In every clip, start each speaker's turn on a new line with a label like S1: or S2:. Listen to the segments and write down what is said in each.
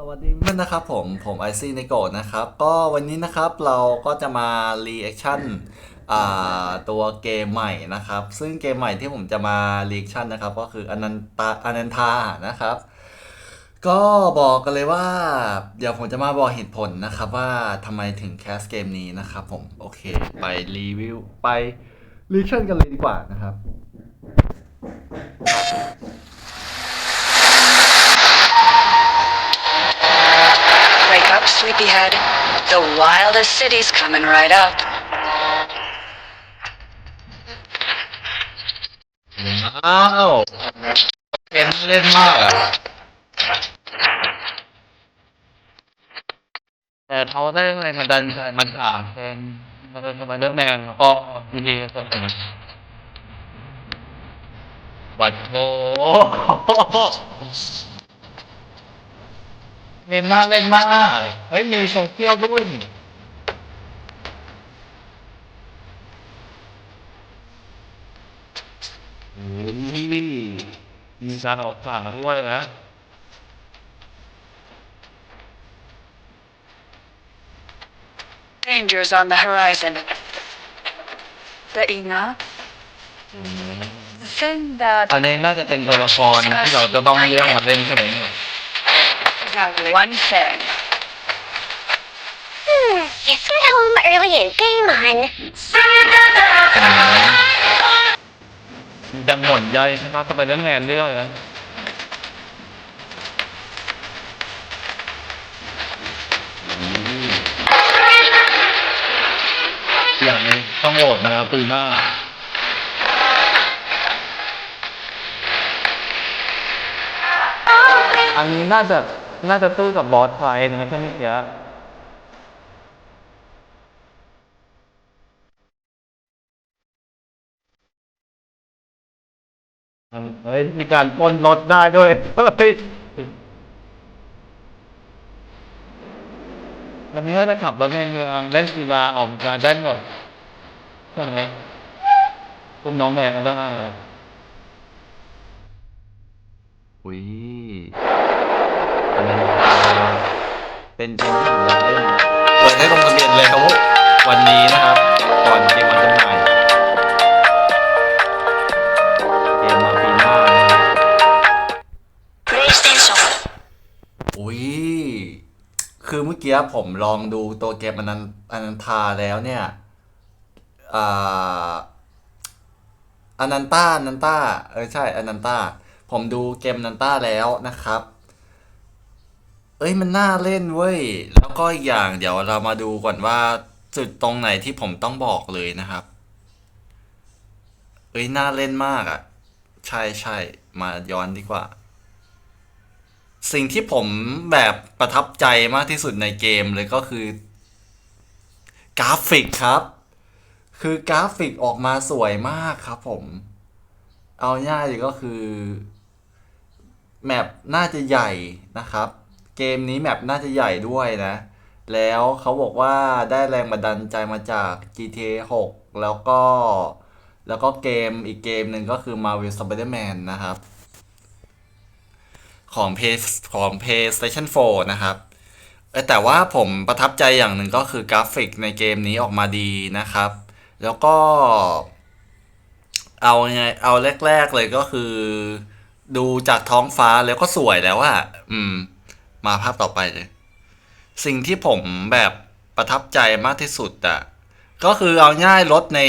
S1: สวัสดีเพื่อนนะครับผมผมไอซี่ในโกดนะครับ ก็วันนี้นะครับเราก็จะมารีแอคชั่นตัวเกมใหม่นะครับ ซึ่งเกมใหม่ที่ผมจะมารีแอคชั่นนะครับ ก็คืออนันตาอนันทานะครับ ก็บอกกันเลยว่า เดี๋ยวผมจะมาบอกเหตุผลนะครับว่าทำไมถึงแคสเกมนี้นะครับผมโอเคไปรีวิวไปรีแอคชั่นกันเลยดีกว่านะครับ
S2: Wake up, sleepyhead. The wildest city's coming right up.
S1: อ้าวเกมเล่นมากอะ
S3: แต่เขาได้แรงบันดาลใจมันถามเพลงมันเป็นมันเรื่องแนวก็ดีๆก็เป็นบัตรโถ เล่นมากเล่นมากเฮ้ยมีโซเชียลด้วยนี่โอ้ยมีการออกฝั่งด้วยนะ
S2: Dangers on the horizon. The Ina? The thing that
S3: อันนี้น่าจะเป็นตัวละครที่เราจะต้องเรียกมาเล่นใช่ไหม เนี่ย
S2: one thing.
S4: Hmm, Yes, get home early and game on.
S3: ดังหม่นใยนะครับก็เป็นเรื่องงานเรื่องนะอย่างนี้ต้องโหลดนะครับปีหน้า อันนี้น่าจะ น่าจะตื้กับบอสไฟนะใช่ไหมเดี๋ยวเฮ้ยมีการปนรถได้ด้วยเฮ้ยวันนี้ก็จะขับรถในเมืองเล่นกีฬาออกกำลังกาได้หมดใช่ไหมคุณน้องแม่ก็ได้
S1: อุ้ย เป็นเกมที่ผมอยากเล่นเปิดให้ลงทะเบียนแล้ววันนี้นะครับ ก่อนเกมวันจำหน่ายเกมมาปีหน้านะครับ
S4: PlayStation.
S1: อุ้ยคือเมื่อกี้ผมลองดูตัวเกมอนันอนันทาแล้วเนี่ยอ่าอนันต้าอนันต้าเออใช่อนันต้าผมดูเกมอนันต้าแล้วนะครับ เอ้ยมันน่าเล่นเว้ย แล้วก็อีกอย่างเดี๋ยวเรามาดูก่อนว่าจุดตรงไหนที่ผมต้องบอกเลยนะครับ เอ้ยน่าเล่นมากอะ ใช่ใช่มาย้อนดีกว่า สิ่งที่ผมแบบประทับใจมากที่สุดในเกมเลยก็คือ กราฟิกครับ คือกราฟิกออกมาสวยมากครับผม เอาง่ายเลยก็คือแมปน่าจะใหญ่นะครับ เกมนี้แมปน่าจะใหญ่ด้วยนะ แล้วเขาบอกว่าได้แรงบันดาลใจมาจาก GTA 6 แล้วก็ แล้วก็เกมอีกเกมหนึ่งก็คือ Marvel Spider-Man นะครับ ของ p ของ PlayStation 4 นะครับแต่ว่าผมประทับใจอย่างหนึ่งก็คือกราฟิกในเกมนี้ออกมาดีนะครับ แล้วก็ เอาไงเอาแรก ๆ เลยก็คือ ดูจากท้องฟ้าแล้วก็สวยแล้วอะอืม มาภาพต่อไปเลย สิ่งที่ผมแบบประทับใจมากที่สุดอะก็คือเอาง่ายรถใน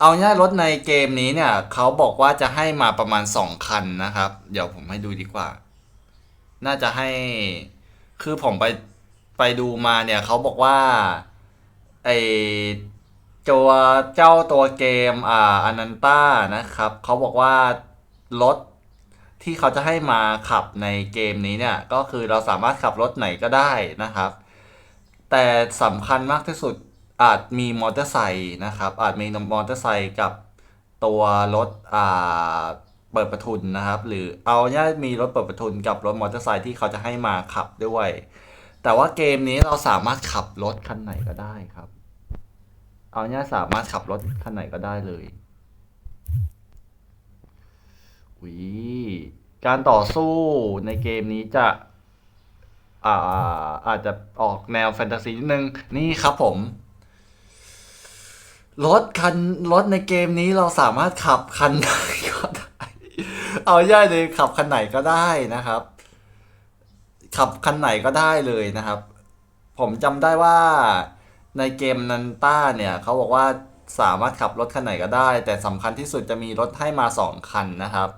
S1: เอาง่ายรถในเกมนี้เนี่ยเขาบอกว่าจะให้มาประมาณสองคันนะครับ เดี๋ยวผมให้ดูดีกว่า น่าจะให้คือผมไปไปดูมาเนี่ยเขาบอกว่าไอตัวเจ้าตัวเกมอ่าอนันต้านะครับเขาบอกว่ารถ ที่เขาจะให้มาขับในเกมนี้เนี่ย ก็คือเราสามารถขับรถไหนก็ได้นะครับ แต่สำคัญมากที่สุดอาจมีมอเตอร์ไซค์นะครับ อาจมีมอเตอร์ไซค์กับตัวรถอ่าเปิดประทุนนะครับ หรือเอาง่ายมีรถเปิดประทุนกับรถมอเตอร์ไซค์ที่เขาจะให้มาขับด้วย แต่ว่าเกมนี้เราสามารถขับรถคันไหนก็ได้ครับ เอาง่ายสามารถขับรถคันไหนก็ได้เลย วิการต่อสู้ในเกมนี้จะ อ่า อาจจะออกแนวแฟนตาซีนิดนึง นี่ครับผม รถคันรถในเกมนี้เราสามารถขับคันไหนก็ได้ เอาย่ายเลยขับคันไหนก็ได้นะครับ ขับคันไหนก็ได้เลยนะครับ ผมจำได้ว่าในเกมนันต้าเนี่ยเขาบอกว่าสามารถขับรถคันไหนก็ได้ แต่สำคัญที่สุดจะมีรถให้มาสองคันนะครับ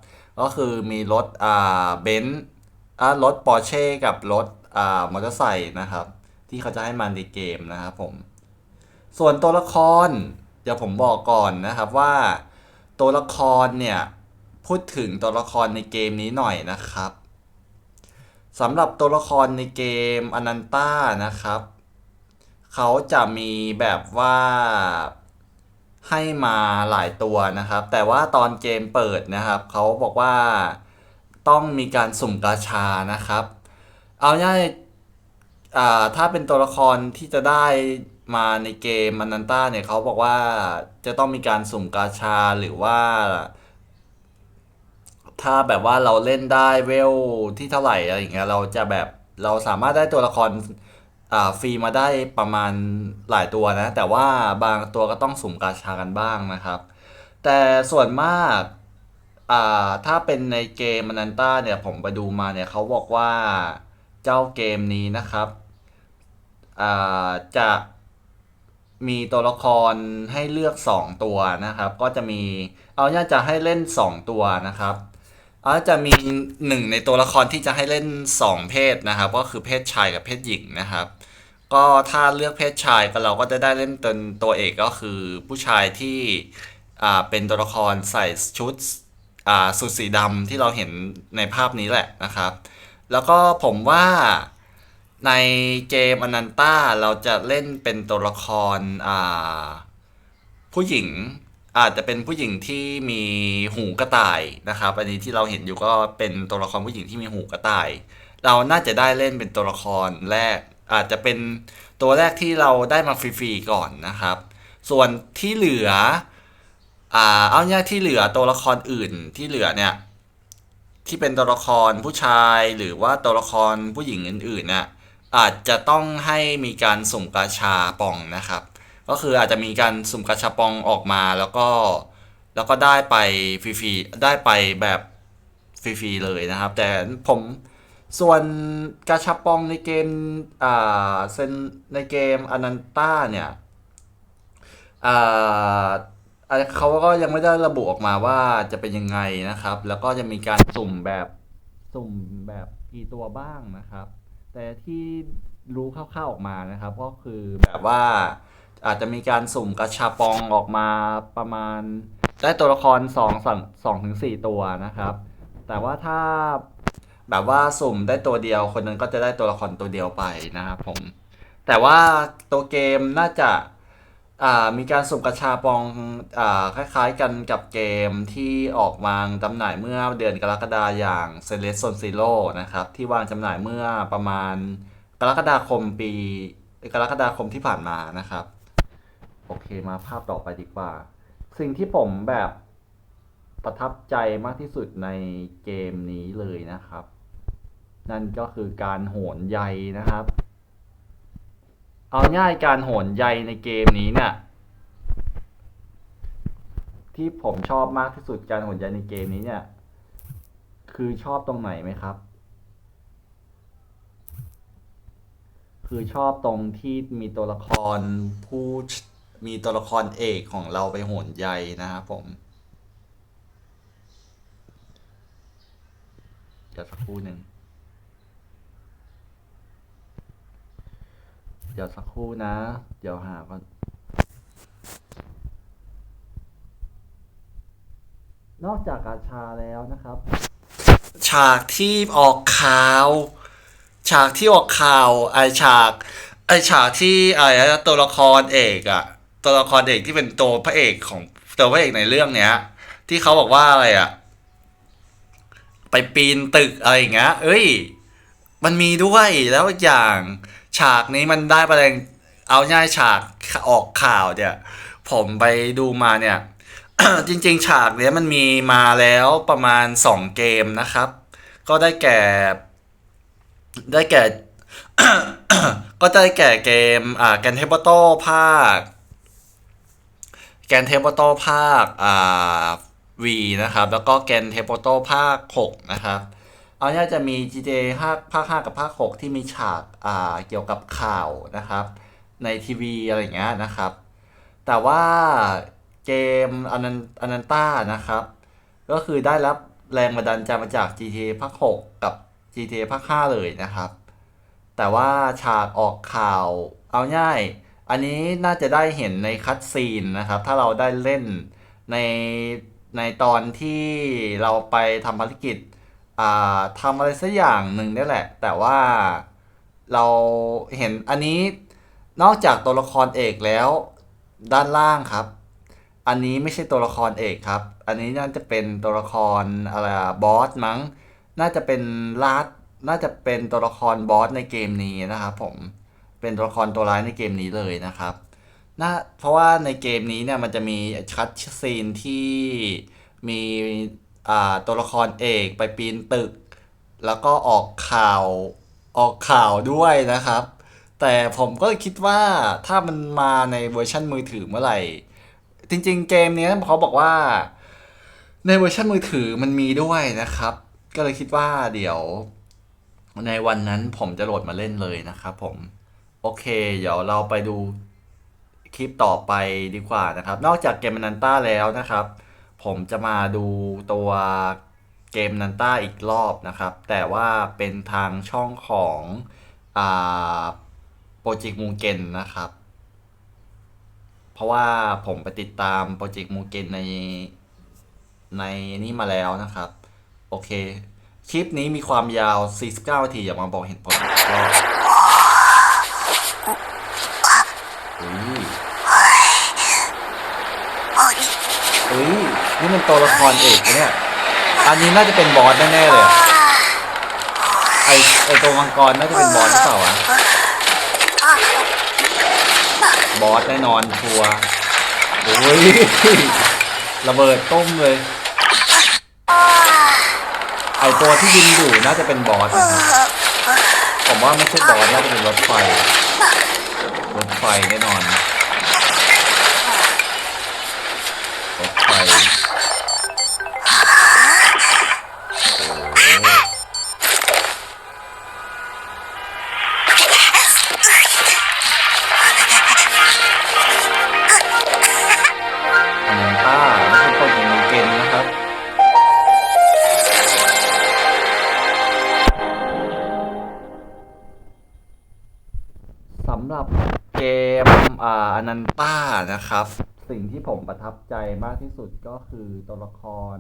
S1: ก็คือมีรถอ่าเบนซ์อ่ารถปอร์เช่กับรถอ่ามอเตอร์ไซค์นะครับ ที่เขาจะให้มาในเกมนะครับผม ส่วนตัวละครเดี๋ยวผมบอกก่อนนะครับว่า ตัวละครเนี่ยพูดถึงตัวละครในเกมนี้หน่อยนะครับสำหรับตัวละครในเกมอนันต้านะครับ เขาจะมีแบบว่า ให้มาหลายตัวนะครับ แต่ว่าตอนเกมเปิดนะครับเขาบอกว่าต้องมีการสุ่มกาชานะครับ เอาง่ายอ่าถ้าเป็นตัวละครที่จะได้มาในเกมมันนันต้าเนี่ยเขาบอกว่าจะต้องมีการสุ่มกาชาหรือว่า ถ้าแบบว่าเราเล่นได้เวลที่เท่าไหร่อะไรอย่างเงี้ยเราจะแบบเราสามารถได้ตัวละคร อ่าฟรีมาได้ประมาณหลายตัวนะ แต่ว่าบางตัวก็ต้องสุ่มกาชากันบ้างนะครับ แต่ส่วนมากอ่าถ้าเป็นในเกมมันนันต้าเนี่ยผมไปดูมาเนี่ยเขาบอกว่าเจ้าเกมนี้นะครับอ่าจะมีตัวละครให้เลือก 2 ตัวนะครับ ก็จะมีเอาเนี่ยจะให้เล่น 2 ตัวนะครับ อาจะมีหนึ่งในตัวละครที่จะให้เล่น 2 เพศนะครับ ก็คือเพศชายกับเพศหญิงนะครับ ก็ถ้าเลือกเพศชายก็เราก็จะได้เล่นเป็นตัวเอกก็คือผู้ชายที่อ่าเป็นตัวละครใส่ชุดอ่าสุดสีดำที่เราเห็นในภาพนี้แหละนะครับ แล้วก็ผมว่าในเกมอนันต้าเราจะเล่นเป็นตัวละครอ่าผู้หญิง อาจจะเป็นผู้หญิงที่มีหูกระต่ายนะครับ อันนี้ที่เราเห็นอยู่ก็เป็นตัวละครผู้หญิงที่มีหูกระต่าย เราน่าจะได้เล่นเป็นตัวละครแรก อาจจะเป็นตัวแรกที่เราได้มาฟรีๆก่อนนะครับ ส่วนที่เหลืออ่าเอาเนี่ยที่เหลือตัวละครอื่นที่เหลือเนี่ยที่เป็นตัวละครผู้ชายหรือว่าตัวละครผู้หญิงอื่นๆเนี่ยอาจจะต้องให้มีการสุ่มกาชาปองนะครับ ก็คืออาจจะมีการสุ่มกาชาปองออกมาแล้วก็แล้วก็ได้ไปฟรีๆได้ไปแบบฟรีๆเลยนะครับ แต่ผมส่วนกาชาปองในเกมอ่าเซนในเกมอนันต้าเนี่ยอ่าเขาก็ยังไม่ได้ระบุออกมาว่าจะเป็นยังไงนะครับ แล้วก็จะมีการสุ่มแบบสุ่มแบบกี่ตัวบ้างนะครับ แต่ที่รู้คร่าวๆออกมานะครับ ก็คือแบบว่า อาจจะมีการสุ่มกระชาปองออกมาประมาณ ได้ตัวละครสองสองสองถึงสี่ตัวนะครับ แต่ว่าถ้าแบบว่าสุ่มได้ตัวเดียว คนนั้นก็จะได้ตัวละครตัวเดียวไปนะครับผม แต่ว่าตัวเกมน่าจะามีการสุ่มกระชาปองอ่าคล้ายๆกันกับเกมที่ออกวางจำหน่ายเมื่อเดือนกรกฎาอย่าง c e l e s t o n Zero นะครับ ที่วางจำหน่ายเมื่อประมาณกรกฎาคมปีกรกฎาคมที่ผ่านมานะครับ โอเคมาภาพต่อไปดีกว่า สิ่งที่ผมแบบประทับใจมากที่สุดในเกมนี้เลยนะครับ นั่นก็คือการโหนใยนะครับ เอาง่ายการโหนใยในเกมนี้เนี่ยที่ผมชอบมากที่สุดการโหนใยในเกมนี้เนี่ย คือชอบตรงไหนไหมครับ คือชอบตรงที่มีตัวละครผู้ มีตัวละครเอกของเราไปโหนใยนะครับผมเดี๋ยวสักครู่หนึ่งเดี๋ยวสักครู่นะ เดี๋ยวหาก่อนนอกจากกาชาแล้วนะครับ ฉากที่ออกข่าว ฉากที่ออกข่าว ไอฉาก ไอฉากที่ไอตัวละครเอกอะ ตัวละครเอกที่เป็นตัวพระเอกของตัวพระเอกในเรื่องเนี้ย ที่เขาบอกว่าอะไรอะไปปีนตึกอะไรอย่างเงี้ย เอ้ย มันมีด้วยแล้วอย่างฉากนี้มันได้ประเด็นเอาง่ายฉากออกข่าวเนี่ย ผมไปดูมาเนี่ย จริง ๆ ฉากเนี้ยมันมีมาแล้วประมาณ 2 เกมนะครับ ก็ได้แก่ ได้แก่ ก็จะได้แก่เกมอ่าแกนเทเบิลโตภาค แกนเทเบิลโตภาคอ่า V นะครับ แล้วก็แกนเทเบิลโตภาค 6 นะครับเอาเนี่ยจะมี GTA ภาคภาค 5 กับภาค 6 ที่มีฉากอ่าเกี่ยวกับข่าวนะครับ ในทีวีอะไรเงี้ยนะครับ แต่ว่าเกมอนันอนันต้านะครับ ก็คือได้รับแรงบันดาลใจมาจาก GTA ภาค 6 กับ GTA ภาค 5 เลยนะครับ แต่ว่าฉากออกข่าวเอาง่าย อันนี้น่าจะได้เห็นในคัตซีนนะครับ ถ้าเราได้เล่นในในตอนที่เราไปทำภารกิจทำอะไรสักอย่างหนึ่งนี่แหละ แต่ว่าเราเห็นอันนี้นอกจากตัวละครเอกแล้วด้านล่างครับ อันนี้ไม่ใช่ตัวละครเอกครับ อันนี้น่าจะเป็นตัวละครอะไรบอสมั้ง น่าจะเป็นลาดน่าจะเป็นตัวละครบอสในเกมนี้นะครับผม เป็นตัวละครตัวร้ายในเกมนี้เลยนะครับน่าเพราะว่าในเกมนี้เนี่ยมันจะมีคัดซีนที่มีตัวละครเอกไปปีนตึก แล้วก็ออกข่าวออกข่าวด้วยนะครับ แต่ผมก็คิดว่าถ้ามันมาในเวอร์ชันมือถือเมื่อไหร่ จริง ๆ เกมนี้เขาบอกว่า ในเวอร์ชันมือถือมันมีด้วยนะครับ ก็เลยคิดว่าเดี๋ยวในวันนั้นผมจะโหลดมาเล่นเลยนะครับผม โอเค เดี๋ยวเราไปดูคลิปต่อไปดีกว่านะครับ นอกจากเกมนันต้าแล้วนะครับ ผมจะมาดูตัวเกมนันต้าอีกรอบนะครับ แต่ว่าเป็นทางช่องของอ่าโปรเจกต์มูเกนนะครับ เพราะว่าผมไปติดตามโปรเจกต์มูเกนในในนี่มาแล้วนะครับ โอเค คลิปนี้มีความยาว 49นาทีอย่ามาบอกเห็นผลอีกรอบอุ้ยอุ้ย นี่มันตัวละครเอกเนี่ย อันนี้น่าจะเป็นบอสแน่ๆเลยอะไอไอตัวมังกรน่าจะเป็นบอสหรือเปล่าวะ บอสแน่นอนชัวร์โอ้ย ระเบิดต้มเลย ไอตัวที่ยิงอยู่น่าจะเป็นบอสนะครับผมว่าไม่ใช่บอสน่าจะเป็นรถไฟ รถไฟแน่นอน รถไฟ อานันต้านะครับ สิ่งที่ผมประทับใจมากที่สุดก็คือตัวละคร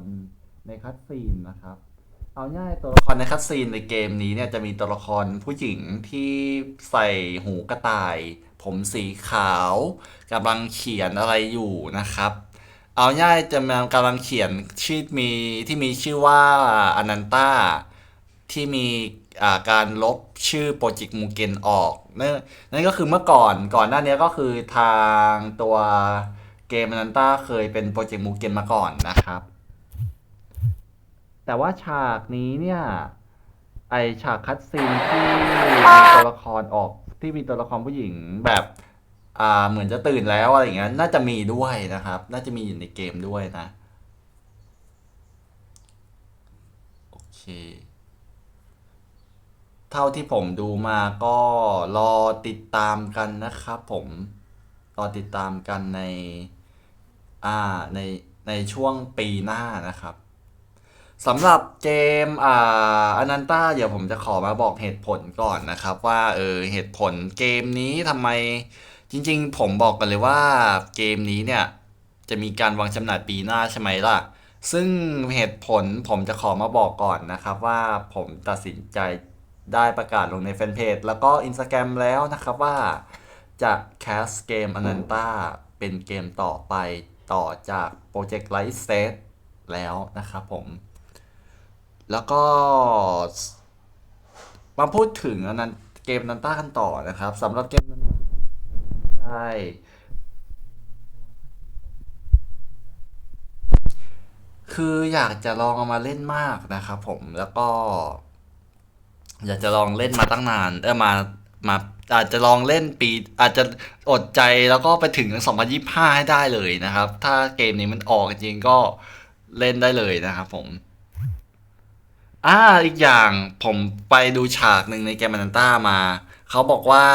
S1: ในคัตซีนนะครับ เอาง่ายตัวละครในคัตซีนในเกมนี้เนี่ยจะมีตัวละครผู้หญิงที่ใส่หูกระต่าย ผมสีขาวกำลังเขียนอะไรอยู่นะครับ เอาง่ายจะมากำลังเขียนชื่อมีที่มีชื่อว่าอนันต้าที่มีการลบชื่อโปรเจกต์มูเกนออก นั่นนั่นก็คือเมื่อก่อนก่อนหน้านี้ก็คือทางตัวเกมนันต้าเคยเป็นโปรเจกต์มูเกนมาก่อนนะครับ แต่ว่าฉากนี้เนี่ย ไอฉากคัดซีนที่มีตัวละครออกที่มีตัวละครผู้หญิงแบบอ่าเหมือนจะตื่นแล้วอะไรอย่างเงี้ยน่าจะมีด้วยนะครับ น่าจะมีอยู่ในเกมด้วยนะ โอเค เท่าที่ผมดูมาก็รอติดตามกันนะครับผม รอติดตามกันใน อ่า ใน ในช่วงปีหน้านะครับสำหรับเกมอ่าอนันต้าเดี๋ยวผมจะขอมาบอกเหตุผลก่อนนะครับ ว่าเออเหตุผลเกมนี้ทำไมจริง ๆ ผมบอกกันเลยว่าเกมนี้เนี่ย จะมีการวางจำหน่ายปีหน้าใช่ไหมล่ะ ซึ่งเหตุผลผมจะขอมาบอกก่อนนะครับ ว่าผมตัดสินใจ ได้ประกาศลงในแฟนเพจแล้วก็ Instagram แล้วนะครับว่าจะแคสเกมอนันต้าเป็นเกมต่อไปต่อจากโปรเจกต์ Light Set แล้วนะครับผม แล้วก็มาพูดถึงอนันเกมอนันต้ากันต่อนะครับสำหรับเกมอนันต้าได้คืออยากจะลองเอามาเล่นมากนะครับผมแล้วก็ อยากจะลองเล่นมาตั้งนาน เออมามาอาจจะลองเล่นปีอาจจะอดใจแล้วก็ไปถึง2025 ให้ได้เลยนะครับ ถ้าเกมนี้มันออกจริงก็เล่นได้เลยนะครับผมอ่าอีกอย่างผมไปดูฉากหนึ่งในเกมนันต้ามา เขาบอกว่า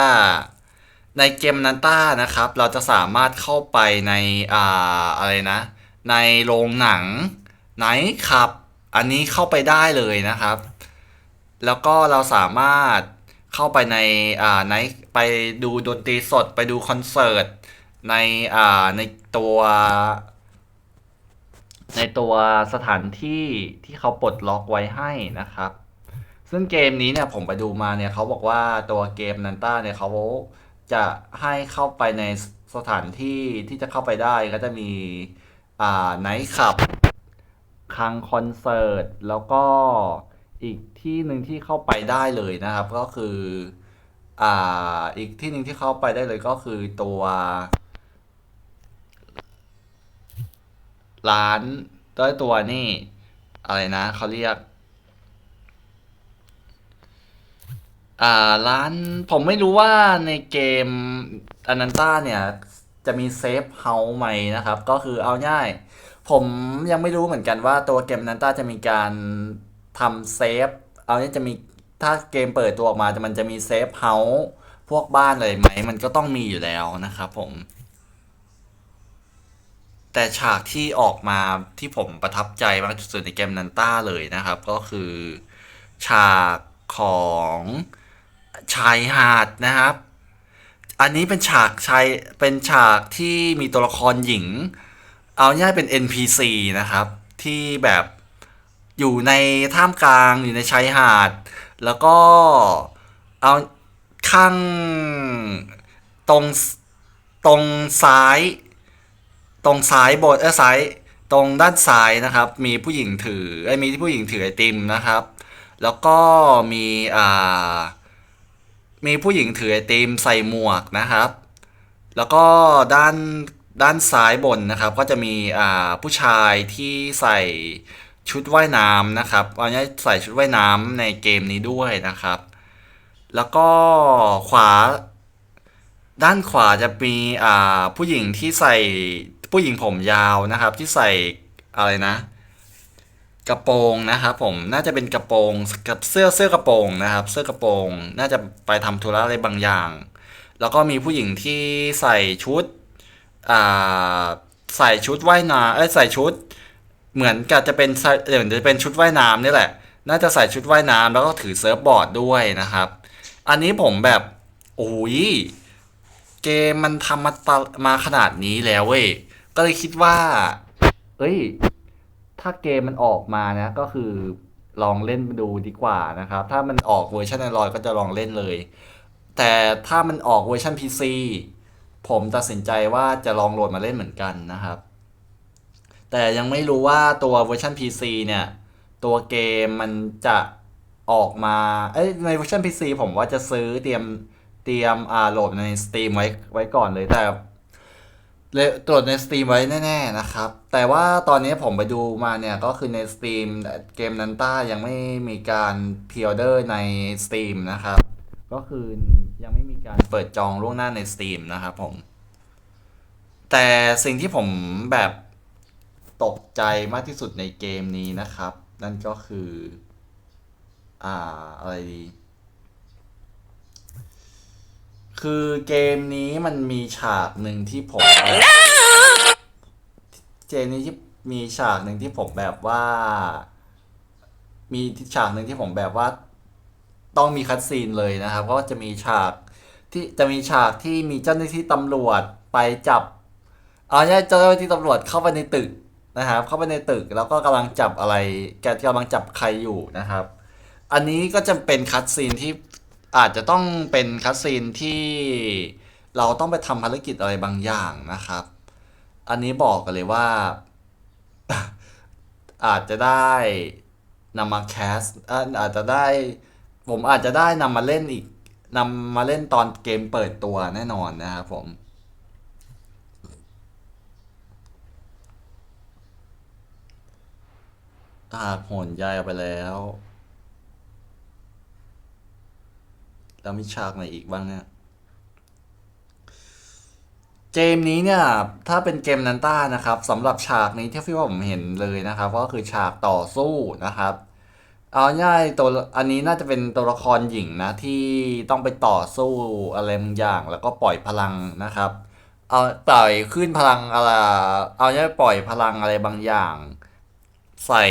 S1: ในเกมนันต้านะครับ เราจะสามารถเข้าไปในอ่าอะไรนะ ในโรงหนังไนท์คลับ อันนี้เข้าไปได้เลยนะครับ แล้วก็เราสามารถเข้าไปในอ่าไนท์ไปดูดนตรีสดไปดูคอนเสิร์ตในอ่าในตัว ในตัวสถานที่ที่เขาปลดล็อกไว้ให้นะครับ ซึ่งเกมนี้เนี่ยผมไปดูมาเนี่ยเขาบอกว่าตัวเกมนันต้าเนี่ยเขาจะให้เข้าไปในสถานที่ที่จะเข้าไปได้ก็จะมีอ่าไนท์คลับคังคอนเสิร์ตแล้วก็ อีกที่หนึ่งที่เข้าไปได้เลยนะครับ ก็คืออ่าอีกที่หนึ่งที่เข้าไปได้เลยก็คือตัว ร้านด้วยตัวนี่อะไรนะเขาเรียกอ่าร้านผมไม่รู้ว่าในเกมอนันต้าเนี่ยจะมีเซฟเฮาส์ไหมนะครับ ก็คือเอาง่าย ผมยังไม่รู้เหมือนกันว่าตัวเกมอนันต้าจะมีการ ทำเซฟ เอาเนี่ยจะมีถ้าเกมเปิดตัวออกมาจะมันจะมีเซฟเฮาส์พวกบ้านอะไรไหม มันก็ต้องมีอยู่แล้วนะครับผม แต่ฉากที่ออกมาที่ผมประทับใจมากที่สุดในเกมนันต้าเลยนะครับ ก็คือฉากของชายหาดนะครับ อันนี้เป็นฉากชายเป็นฉากที่มีตัวละครหญิง เอาง่ายเป็น NPC นะครับ ที่แบบ อยู่ในท่ามกลางอยู่ในชายหาด แล้วก็เอาข้างตรงตรงซ้าย ตรงซ้ายบนเออซ้ายตรงด้านซ้ายนะครับ มีผู้หญิงถือไอ้มีผู้หญิงถือไอติมนะครับ แล้วก็มีอ่ามีผู้หญิงถือไอติมใส่หมวกนะครับ แล้วก็ด้านด้านซ้ายบนนะครับ ก็จะมีอ่าผู้ชายที่ใส่ ชุดว่ายน้ำนะครับอันนี้ใส่ชุดว่ายน้ำในเกมนี้ด้วยนะครับ แล้วก็ขวา ด้านขวาจะมีอ่าผู้หญิงที่ใส่ผู้หญิงผมยาวนะครับ ที่ใส่อะไรนะ กระโปรงนะครับ ผมน่าจะเป็นกระโปรงกับเสื้อเสื้อกระโปรงนะครับ เสื้อกระโปรง น่าจะไปทำธุระอะไรบางอย่าง แล้วก็มีผู้หญิงที่ใส่ชุดอ่าใส่ชุดว่ายน้ำเอ้ยใส่ชุด เหมือนกับจะเป็นเหมือนจะเป็นชุดว่ายน้ำนี่แหละ น่าจะใส่ชุดว่ายน้ำแล้วก็ถือเซิร์ฟบอร์ดด้วยนะครับ อันนี้ผมแบบโอ้ยเกมมันทำมาตะมาขนาดนี้แล้วเว้ย ก็เลยคิดว่า เอ้ย ถ้าเกมมันออกมานะ ก็คือลองเล่นดูดีกว่านะครับ ถ้ามันออกเวอร์ชัน Android ก็จะลองเล่นเลย แต่ถ้ามันออกเวอร์ชัน PC ผมตัดสินใจว่าจะลองโหลดมาเล่นเหมือนกันนะครับ แต่ยังไม่รู้ว่าตัวเวอร์ชัน PC เนี่ย ตัวเกมมันจะออกมา เอ้ยในเวอร์ชัน PC ผมว่าจะซื้อเตรียมเตรียมอ่าโหลดใน Steam ไว้ไว้ก่อนเลยแต่เลยโหลดใน Steam ไว้แน่ ๆ นะครับ แต่ว่าตอนนี้ผมไปดูมาเนี่ย ก็คือใน Steam เกมนันต้ายังไม่มีการพ r ออเดอร์ใน Steam นะครับ ก็คือยังไม่มีการเปิดจองล่วงหน้าใน Steam นะครับผม แต่สิ่งที่ผมแบบ ตกใจมากที่สุดในเกมนี้นะครับ นั่นก็คือ อ่า อะไรดีคือเกมนี้มันมีฉากหนึ่งที่ผมเกมนี้ที่มีฉากหนึ่งที่ผมแบบว่า มีฉากหนึ่งที่ผมแบบว่า ต้องมีคัดซีนเลยนะครับ ก็จะมีฉากที่จะมีฉากที่มีเจ้าหน้าที่ตำรวจไปจับเอาง่ยเจ้าหน้าที่ตำรวจเข้าไปในตึก นะครับเข้าไปในตึกแล้วก็กำลังจับอะไรแกกำลังจับใครอยู่นะครับ อันนี้ก็จะเป็นคัดซีนที่อาจจะต้องเป็นคัดซีนที่เราต้องไปทำภารกิจอะไรบางอย่างนะครับ อันนี้บอกกันเลยว่า อาจจะได้นำมาแคสอาอาจจะได้ ผมอาจจะได้นำมาเล่นอีกนำมาเล่นตอนเกมเปิดตัวแน่นอนนะครับผม อ่าโหนยออกไปแล้ว แล้วมีฉากไหนอีกบ้างเนี่ยเกมนี้เนี่ยถ้าเป็นเกมนันต้านะครับสำหรับฉากนี้ที่พี่ว่าผมเห็นเลยนะครับ ก็คือฉากต่อสู้นะครับ เอาง่ายตัวอันนี้น่าจะเป็นตัวละครหญิงนะที่ต้องไปต่อสู้อะไรบางอย่าง แล้วก็ปล่อยพลังนะครับ เอาปล่อยขึ้นพลังอะไรเอาง่ายปล่อยพลังอะไรบางอย่าง ใส่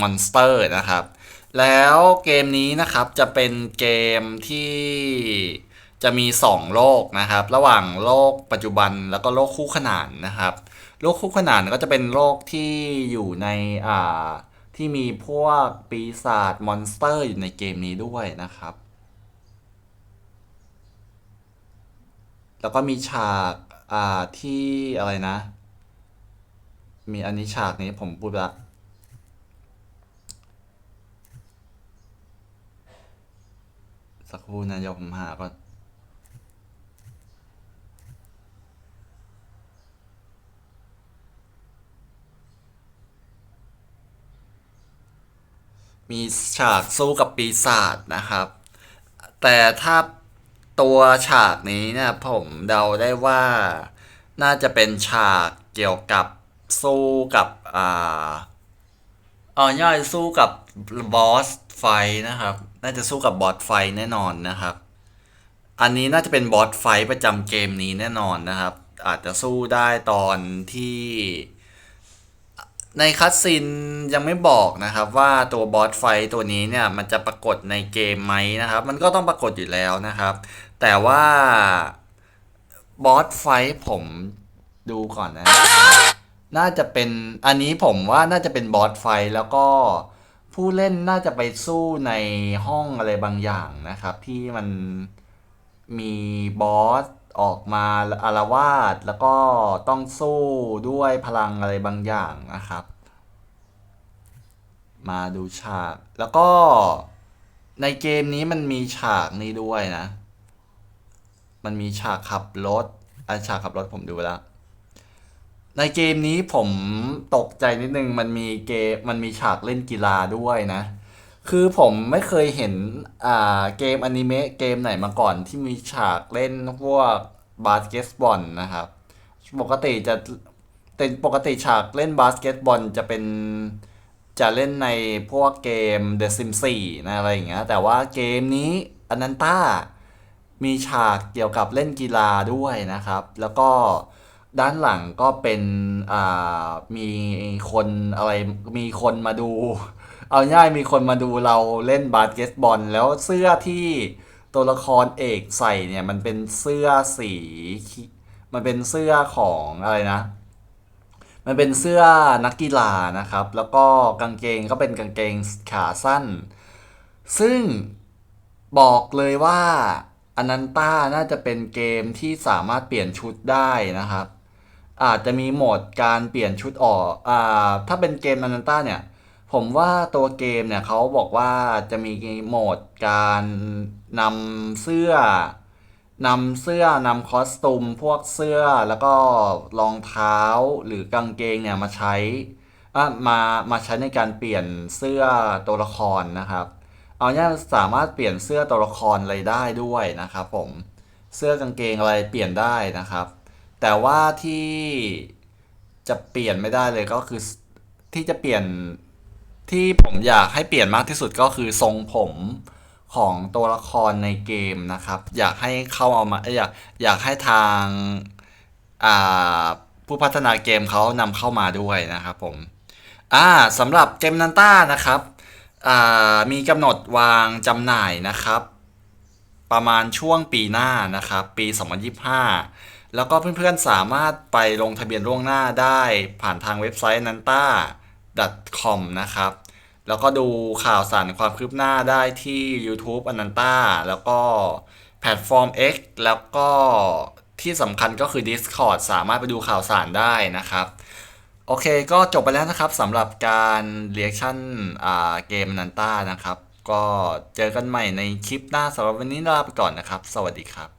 S1: มอนสเตอร์นะครับ แล้วเกมนี้นะครับจะเป็นเกมที่จะมี 2 โลกนะครับ ระหว่างโลกปัจจุบันแล้วก็โลกคู่ขนานนะครับ โลกคู่ขนานก็จะเป็นโลกที่อยู่ในอ่าที่มีพวกปีศาจมอนสเตอร์อยู่ในเกมนี้ด้วยนะครับ แล้วก็มีฉากอ่าที่อะไรนะ มีอันนี้ฉากนี้ผมพูดละ สักครู่นะเดี๋ยวผมหาก่อนมีฉากสู้กับปีศาจนะครับ แต่ถ้าตัวฉากนี้เนี่ยผมเดาได้ว่าน่าจะเป็นฉากเกี่ยวกับสู้กับอ่าเอาง่ายสู้กับบอสไฟนะครับ น่าจะสู้กับบอสไฟแน่นอนนะครับ อันนี้น่าจะเป็นบอสไฟประจำเกมนี้แน่นอนนะครับ อาจจะสู้ได้ตอนที่ในคัตซินยังไม่บอกนะครับว่าตัวบอสไฟตัวนี้เนี่ยมันจะปรากฏในเกมไหมนะครับ มันก็ต้องปรากฏอยู่แล้วนะครับ แต่ว่าบอสไฟผมดูก่อนนะ น่าจะเป็นอันนี้ผมว่าน่าจะเป็นบอสไฟแล้วก็ ผู้เล่นน่าจะไปสู้ในห้องอะไรบางอย่างนะครับ ที่มันมีบอสออกมาอารวาสแล้วก็ต้องสู้ด้วยพลังอะไรบางอย่างนะครับ มาดูฉากแล้วก็ในเกมนี้มันมีฉากนี้ด้วยนะ มันมีฉากขับรถอันฉากขับรถผมดูแล้ว ในเกมนี้ผมตกใจนิดนึงมันมีเกมมันมีฉากเล่นกีฬาด้วยนะ คือผมไม่เคยเห็นอ่าเกมอนิเมะเกมไหนมาก่อนที่มีฉากเล่นพวกบาสเกตบอลนะครับ ปกติจะเป็นปกติฉากเล่นบาสเกตบอลจะเป็นจะเล่นในพวกเกม The Sims 4นะอะไรอย่างเงี้ยแต่ว่าเกมนี้อนันต้ามีฉากเกี่ยวกับเล่นกีฬาด้วยนะครับ แล้วก็ ด้านหลังก็เป็นอ่ามีคนอะไรมีคนมาดู เอาง่ายมีคนมาดูเราเล่นบาสเกตบอล แล้วเสื้อที่ตัวละครเอกใส่เนี่ยมันเป็นเสื้อสีขีมันเป็นเสื้อของอะไรนะ มันเป็นเสื้อนักกีฬานะครับ แล้วก็กางเกงก็เป็นกางเกงขาสั้น ซึ่งบอกเลยว่าอนันต้าน่าจะเป็นเกมที่สามารถเปลี่ยนชุดได้นะครับ อาจจะมีโหมดการเปลี่ยนชุดออกอ่าถ้าเป็นเกมนันต้าเนี่ย ผมว่าตัวเกมเนี่ยเขาบอกว่าจะมีโหมดการนำเสื้อนำเสื้อนำคอสตูมพวกเสื้อแล้วก็รองเท้าหรือกางเกงเนี่ยมาใช้มามาใช้ในการเปลี่ยนเสื้อตัวละครนะครับ เอาเนี่ยสามารถเปลี่ยนเสื้อตัวละครอะไรได้ด้วยนะครับผมเสื้อกางเกงอะไรเปลี่ยนได้นะครับ แต่ว่าที่จะเปลี่ยนไม่ได้เลยก็คือที่จะเปลี่ยนที่ผมอยากให้เปลี่ยนมากที่สุดก็คือทรงผมของตัวละครในเกมนะครับ อยากให้เข้าเอามาอยากอยากให้ทางาผู้พัฒนาเกมเขานำเข้ามาด้วยนะครับผมอ่าสำหรับเกมนันต้านะครับมีกำหนดวางจำหน่ายนะครับ ประมาณช่วงปีหน้านะครับ ปี 2025 แล้วก็เพื่อนๆสามารถไปลงทะเบียนล่วงหน้าได้ผ่านทางเว็บไซต์ nanta com นะครับ แล้วก็ดูข่าวสารความคืบหน้าได้ที่ YouTube อนันต้าแล้วก็แพลตฟอร์ม X แล้วก็ที่สำคัญก็คือ Discord สามารถไปดูข่าวสารได้นะครับ โอเคก็จบไปแล้วนะครับสำหรับการเรียกชั่นเกมนันต้านะครับ ก็เจอกันใหม่ในคลิปหน้าสำหรับวันนี้ลาไปก่อนนะครับ สวัสดีครับ